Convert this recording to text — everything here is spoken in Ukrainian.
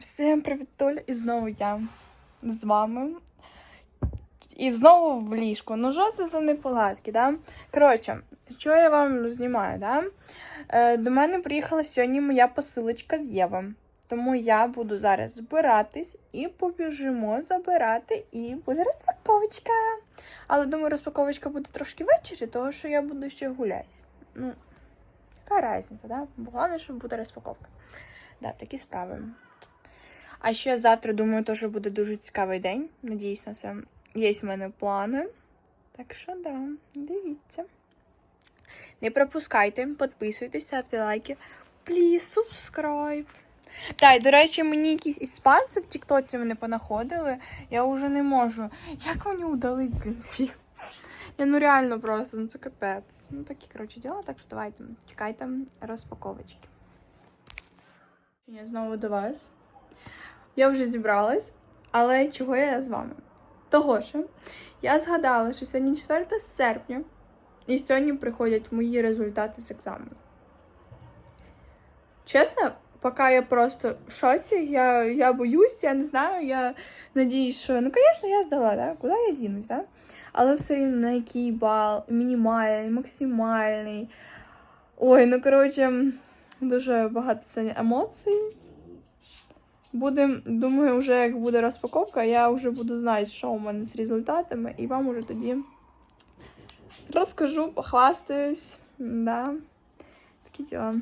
Всім привіт, Толя, і знову я з вами. І знову в ліжку. Ну, що це за неполадки, да? Коротше, що я вам знімаю, да? Е, до мене приїхала сьогодні моя посилочка з Євом. Тому я буду зараз збиратись і побіжимо забирати, і буде розпаковочка. Але думаю, розпаковочка буде трошки ввечері, тому що я буду ще гуляти. Ну, яка різниця, да? Головне, щоб буде розпаковка. Да, такі справи. А ще завтра, думаю, теж буде дуже цікавий день. Надіюсь на це. Є в мене плани. Так що, да, дивіться. Не пропускайте, підписуйтесь, ставте лайки. Please subscribe. Так, і, до речі, мені якісь іспанці в Тіктоці мене понаходили. Я вже не можу. Як мені удалить, блін, всіх? Я ну реально просто, ну це капець. Ну такі, коротше, діла, так що давайте, чекайте розпаковочки. Я знову до вас. Я вже зібралась, але чого я з вами? Того що я згадала, що сьогодні 4 серпня, і сьогодні приходять мої результати з екзамену. Чесно, поки я просто в шоці, я, я боюсь, я не знаю, я надіюсь, що ну, звісно, я здала, да? куди я дінусь, да? але все рівно на який бал, мінімальний, максимальний. Ой, ну коротше, дуже багато сьогодні емоцій. Будем, думаю, вже як буде розпаковка, я вже буду знати, що у мене з результатами, і вам уже тоді розкажу, похвастаюсь. Да. Такі діла.